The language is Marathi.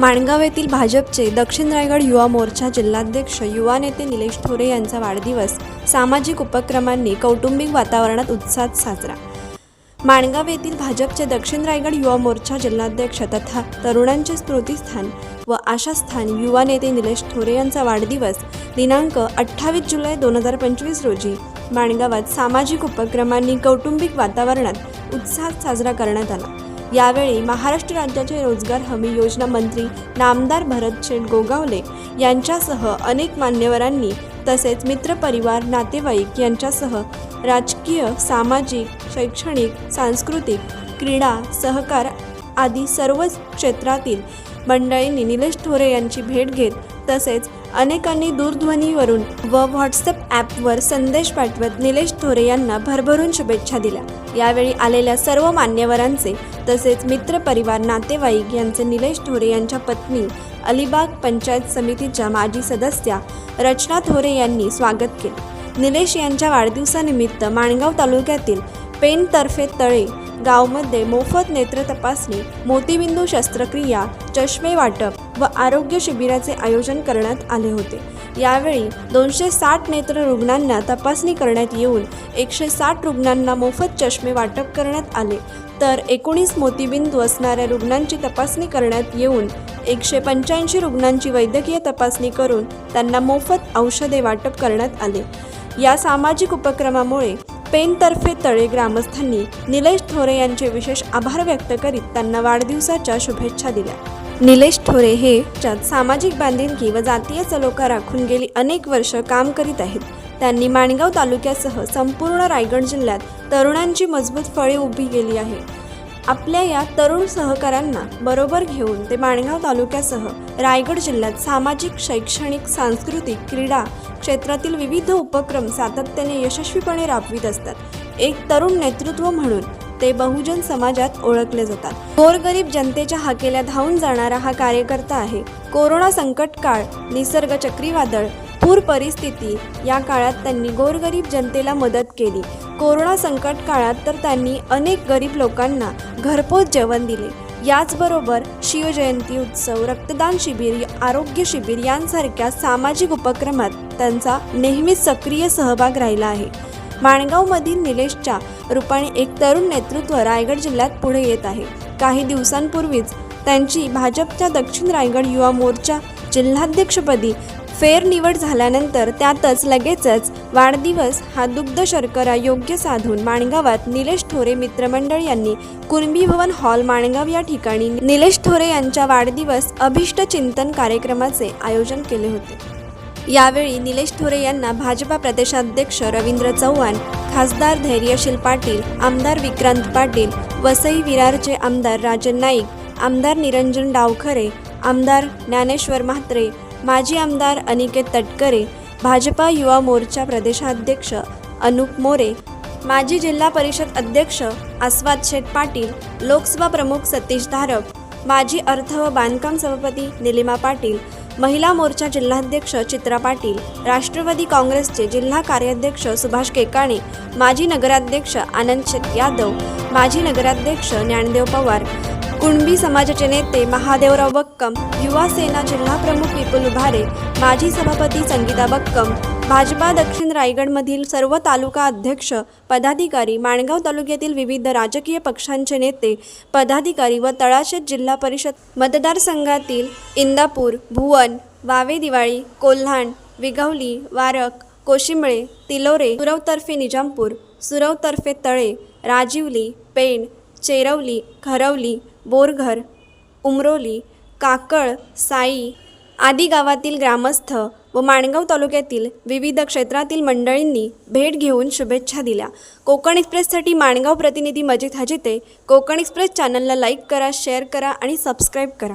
माणगाव येथील भाजपचे दक्षिण रायगड युवा मोर्चा जिल्हाध्यक्ष युवा नेते निलेश थोरे यांचा वाढदिवस सामाजिक उपक्रमांनी कौटुंबिक वातावरणात उत्साहात साजरा. माणगाव येथील भाजपचे दक्षिण रायगड युवा मोर्चा जिल्हाध्यक्ष तथा तरुणांचे स्मृतिस्थान व आशास्थान युवा नेते निलेश थोरे यांचा वाढदिवस दिनांक अठ्ठावीस जुलै दोन हजार पंचवीस रोजी माणगावात सामाजिक उपक्रमांनी कौटुंबिक वातावरणात उत्साहात साजरा करण्यात आला. यावेळी महाराष्ट्र राज्याचे रोजगार हमी योजना मंत्री नामदार भरत शेठ गोगावले यांच्यासह अनेक मान्यवरांनी तसेच मित्रपरिवार नातेवाईक यांच्यासह राजकीय सामाजिक शैक्षणिक सांस्कृतिक क्रीडा सहकार आदी सर्वच क्षेत्रातील मंडळींनी निलेश थोरे यांची भेट घेत तसेच अनेकांनी दूरध्वनीवरून व व्हॉट्सअप ॲपवर संदेश पाठवत निलेश थोरे यांना भरभरून शुभेच्छा दिल्या. यावेळी आलेल्या सर्व मान्यवरांचे तसेच मित्रपरिवार नातेवाईक यांचे निलेश थोरे यांच्या पत्नी अलिबाग पंचायत समितीच्या माजी सदस्या रचना थोरे यांनी स्वागत केले. निलेश यांच्या वाढदिवसानिमित्त माणगाव तालुक्यातील पेनतर्फे तळे गावमध्ये मोफत नेत्र तपासणी मोतीबिंदू शस्त्रक्रिया चष्मे वाटप व आरोग्य शिबिराचे आयोजन करण्यात आले होते. यावेळी दोनशे साठ नेत्र रुग्णांना तपासणी करण्यात येऊन एकशे साठ रुग्णांना मोफत चष्मे वाटप करण्यात आले. तर एकोणीस मोतीबिंदू असणाऱ्या रुग्णांची तपासणी करण्यात येऊन एकशे पंच्याऐंशी रुग्णांची वैद्यकीय तपासणी करून त्यांना मोफत औषधे वाटप करण्यात आले. या सामाजिक उपक्रमामुळे पेनतर्फे तळे ग्रामस्थांनी निलेश थोरे यांचे विशेष आभार व्यक्त करीत त्यांना वाढदिवसाच्या शुभेच्छा दिल्या. निलेश थोरे हे सामाजिक बांधिलकी व जातीय सलोखा राखून गेली अनेक वर्ष काम करीत आहेत. त्यांनी माणगाव तालुक्यासह संपूर्ण रायगड जिल्ह्यात तरुणांची मजबूत फळे उभी केली आहे. आपल्या या तरुण सहकाऱ्यांना बरोबर घेऊन ते माणगाव तालुक्यासह रायगड जिल्ह्यात सामाजिक शैक्षणिक सांस्कृतिक क्रीडा क्षेत्रातील विविध उपक्रम सातत्याने यशस्वीपणे राबवित असतात. एक तरुण नेतृत्व म्हणून ते बहुजन समाजात ओळखले जातात. गोरगरीब जनतेच्या हाकेला धावून जाणारा हा कार्यकर्ता आहे. कोरोना संकट काळ निसर्ग चक्रीवादळ पूर परिस्थिती या काळात त्यांनी गोरगरीब जनतेला मदत केली. कोरोना संकट काळात तर त्यांनी अनेक गरीब लोकांना घरपोच जेवण दिले. याचबरोबर शिवजयंती उत्सव रक्तदान शिबिर आरोग्य शिबिर यांसारख्या सामाजिक उपक्रमात त्यांचा नेहमीच सक्रिय सहभाग राहिला आहे. माणगावमधील निलेशच्या रूपाने एक तरुण नेतृत्व रायगड जिल्ह्यात पुढे येत आहे. काही दिवसांपूर्वीच त्यांची भाजपच्या दक्षिण रायगड युवा मोर्चा जिल्हाध्यक्षपदी फेरनिवड झाल्यानंतर त्यातच लगेचच वाढदिवस हा दुग्ध शर्करा योग्य साधून माणगावात निलेश थोरे मित्रमंडळ यांनी कुणबी भवन हॉल माणगाव या ठिकाणी निलेश थोरे यांच्या वाढदिवस अभिष्ट चिंतन कार्यक्रमाचे आयोजन केले होते. यावेळी निलेश थोरे यांना भाजपा प्रदेशाध्यक्ष रवींद्र चव्हाण खासदार धैर्यशील पाटील आमदार विक्रांत पाटील वसई विरारचे आमदार राजन नाईक आमदार निरंजन डावखरे आमदार ज्ञानेश्वर म्हात्रे माजी आमदार अनिकेत तटकरे भाजपा युवा मोर्चा प्रदेशाध्यक्ष अनुप मोरे माजी जिल्हा परिषद अध्यक्ष आस्वाद शेठ पाटील लोकसभा प्रमुख सतीश धारप माजी अर्थ व बांधकाम सभापती निलिमा पाटील महिला मोर्चा जिल्हाध्यक्ष चित्रा पाटील राष्ट्रवादी काँग्रेसचे जिल्हा कार्याध्यक्ष सुभाष केकाणे माजी नगराध्यक्ष आनंद यादव माजी नगराध्यक्ष ज्ञानदेव पवार कुणबी समाजाचे नेते महादेवराव बक्कम युवा सेना जिल्हा प्रमुख विपुल उभारे माजी सभापती संगीता बक्कम भाजपा दक्षिण रायगडमधील सर्व तालुका अध्यक्ष पदाधिकारी माणगाव तालुक्यातील विविध राजकीय पक्षांचे नेते पदाधिकारी व तळाशेत जिल्हा परिषद मतदारसंघातील इंदापूर भुवन वावे दिवाळी कोल्हाण विघवली वारक कोशिंबळे तिलोरे सुरवतर्फे निजामपूर सुरवतर्फे तळे राजिवली पेण चेरवली खरवली बोरघर उमरोली काकळ साई आदी गावातील ग्रामस्थ व माणगाव तालुक्यातील विविध क्षेत्रातील मंडळींनी भेट घेऊन शुभेच्छा दिल्या. कोकण एक्सप्रेससाठी माणगाव प्रतिनिधी मजिद हजिते. कोकण एक्सप्रेस चॅनलला लाईक करा शेअर करा आणि सबस्क्राईब करा.